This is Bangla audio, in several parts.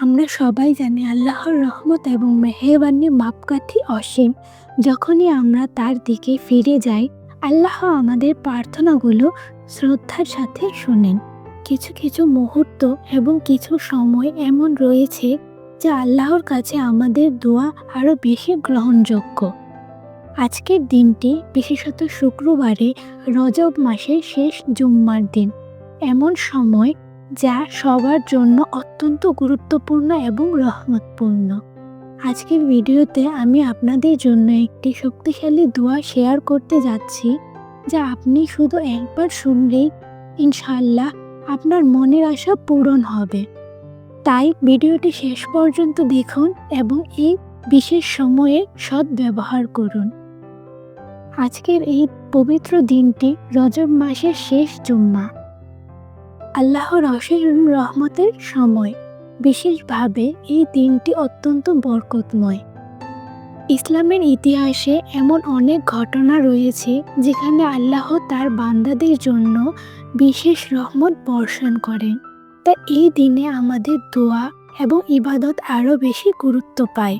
আমরা সবাই জানি আল্লাহর রহমত এবং মেহেরবানি মাপকাঠি অসীম। যখনই আমরা তার দিকে ফিরে যাই, আল্লাহ আমাদের প্রার্থনাগুলো শ্রদ্ধার সাথে শোনেন। কিছু কিছু মুহূর্ত এবং কিছু সময় এমন রয়েছে যা আল্লাহর কাছে আমাদের দোয়া আরও বেশি গ্রহণযোগ্য। আজকের দিনটি বিশেষত শুক্রবারে রজব মাসের শেষ জুম্মার দিন। এমন সময় যা সবার জন্য অত্যন্ত গুরুত্বপূর্ণ এবং রহমতপূর্ণ। আজকের ভিডিওতে আমি আপনাদের জন্য একটি শক্তিশালী দোয়া শেয়ার করতে যাচ্ছি, যা আপনি শুধু একবার শুনলেই ইনশাল্লাহ আপনার মনের আশা পূরণ হবে। তাই ভিডিওটি শেষ পর্যন্ত দেখুন এবং এই বিশেষ সময়ে সৎ ব্যবহার করুন। আজকের এই পবিত্র দিনটি রজব মাসের শেষ জুম্মা। আল্লাহর অসীম রহমতের সময়। বিশেষভাবে এই দিনটি অত্যন্ত বরকতময়। ইসলামের ইতিহাসে এমন অনেক ঘটনা রয়েছে, যেখানে আল্লাহ তার বান্দাদের জন্য বিশেষ রহমত বর্ষণ করেন। তা এই দিনে আমাদের দোয়া এবং ইবাদত আরও বেশি গুরুত্ব পায়।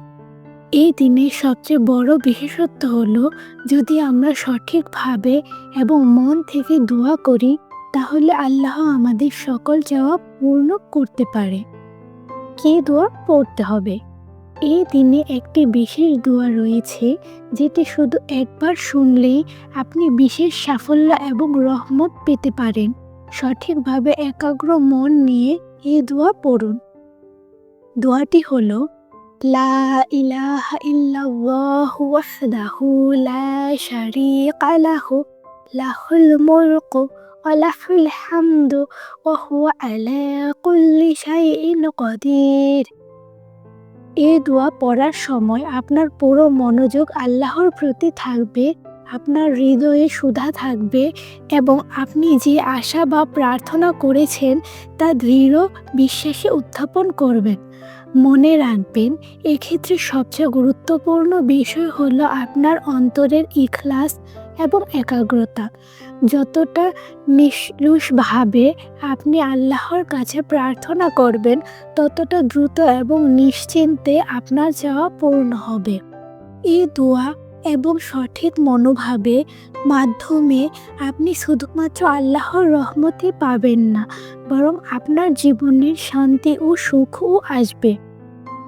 এই দিনের সবচেয়ে বড় বিশেষত্ব হলো, যদি আমরা সঠিকভাবে এবং মন থেকে দোয়া করি তাহলে আল্লাহ আমাদের সকল চাওয়া পূর্ণ করতে পারে। কে দোয়া পড়তে হবে? এই দিনে একটি বিশেষ দোয়া রয়েছে, যেটি শুধু একবার শুনলেই আপনি বিশেষ সাফল্য এবং রহমত পেতে পারেন। সঠিকভাবে একাগ্র মন নিয়ে এই দোয়া পড়ুন। দোয়াটি হলো, লা ইলাহা লা وله الحمد وهو على كل شيء قدير. এ দোয়া পড়ার সময় আপনার পুরো মনোযোগ আল্লাহর প্রতি থাকবে, আপনার হৃদয়ে সুধা থাকবে এবং আপনি যে আশা বা প্রার্থনা করেছেন তা দৃঢ় বিশ্বাসে উত্থাপন করবেন। মনে রাখবেন, এক্ষেত্রে সবচেয়ে গুরুত্বপূর্ণ বিষয় হলো আপনার অন্তরের ইখলাস এবং একাগ্রতা। যতটা নিঃলুষভাবে আপনি আল্লাহর কাছে প্রার্থনা করবেন, ততটা দ্রুত এবং নিশ্চিন্তে আপনার চাওয়া পূর্ণ হবে। এই দোয়া এবং সঠিক মনোভাবে মাধ্যমে আপনি শুধুমাত্র আল্লাহর রহমতই পাবেন না, বরং আপনার জীবনের শান্তি ও সুখও আসবে।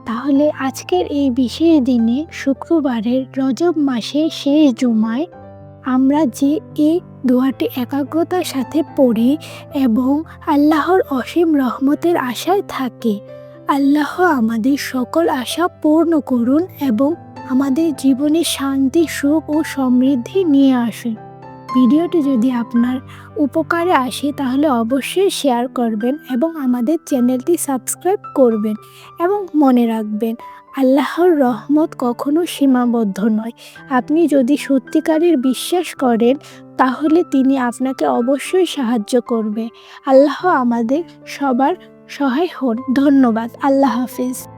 তাহলে আজকের এই বিশেষ দিনে শুক্রবারের রজব মাসে শেষ জুমায় আমরা যে এই দোয়াটি একাগ্রতার সাথে পড়ি এবং আল্লাহর অসীম রহমতের আশায় থাকি, আল্লাহ আমাদের সকল আশা পূর্ণ করুন এবং আমাদের জীবনে শান্তি, সুখ ও সমৃদ্ধি নিয়ে আসুন। ভিডিওটি যদি আপনার উপকারে আসে, তাহলে অবশ্যই শেয়ার করবেন এবং আমাদের চ্যানেলটি সাবস্ক্রাইব করবেন এবং মনে রাখবেন, আল্লাহর রহমত কখনো সীমাবদ্ধ নয়। আপনি যদি সত্যিকারের বিশ্বাস করেন, তাহলে তিনি আপনাকে অবশ্যই সাহায্য করবে। আল্লাহ আমাদের সবার সহায় হন। ধন্যবাদ। আল্লাহ হাফিজ।